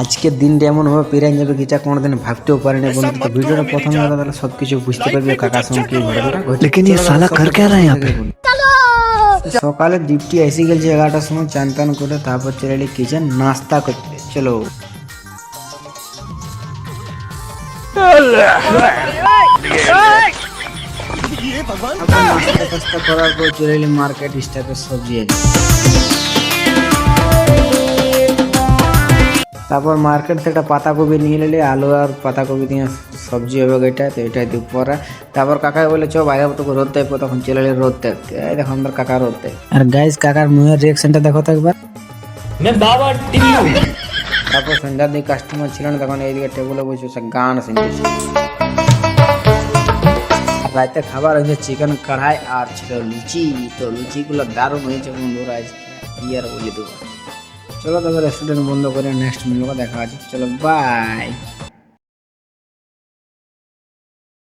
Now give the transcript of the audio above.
আজকের দিনটা এমন ভাবে পেরিয়ে যাবে কি যা কোনোদিন ভাবতেও পারিনি বন্ধু তো ভিডিওটা প্রথমে দেখো তাহলে সব কিছু বুঝতে পারবে কাকার সঙ্গে কি ঘটনাটা ঘটেছে। लेकिन ये চলো साला সব कर क्या रहा है यहाँ पे সকালে ডিপটি এসে গেছে এগারোটার সময় চান টান করে তারপর চলে এলি কিচেন নাস্তা করতে চলো তারপর নাস্তা টাস্তা করার পর চলে এলি মার্কেট স্টাফের সবজি আছে তারপর মার্কেট থেকে পাতাকপি নিয়ে নিলে আলু আর পাতাকপি দিয়ে সবজি হবে এটা তো এটা দিয়ে পরে। তারপর কাকা বলে চ বাইরে তোকে রোদ দেখব তখন চলে এলে রোদ দেখতে এই দেখো আমাদের কাকা রোদ দেয়। আর গাইস কাকার মুহের রিয়াকশনটা দেখো তো একবার। তারপর সন্ধ্যার দিকে কাস্টমার ছিল না তখন এইদিকে টেবিলে বসে গান শুনতেছে। রাতে খাবার হয়েছে চিকেন কড়াই আর ছিল লুচি। তো লুচিগুলো দারুণ হয়েছে বন্ধুরা আজকে কি আর বলি দেবো চলো তবে রেস্টুরেন্ট বন্ধ করে নেক্সট মিলবো দেখা আছে চলো বাই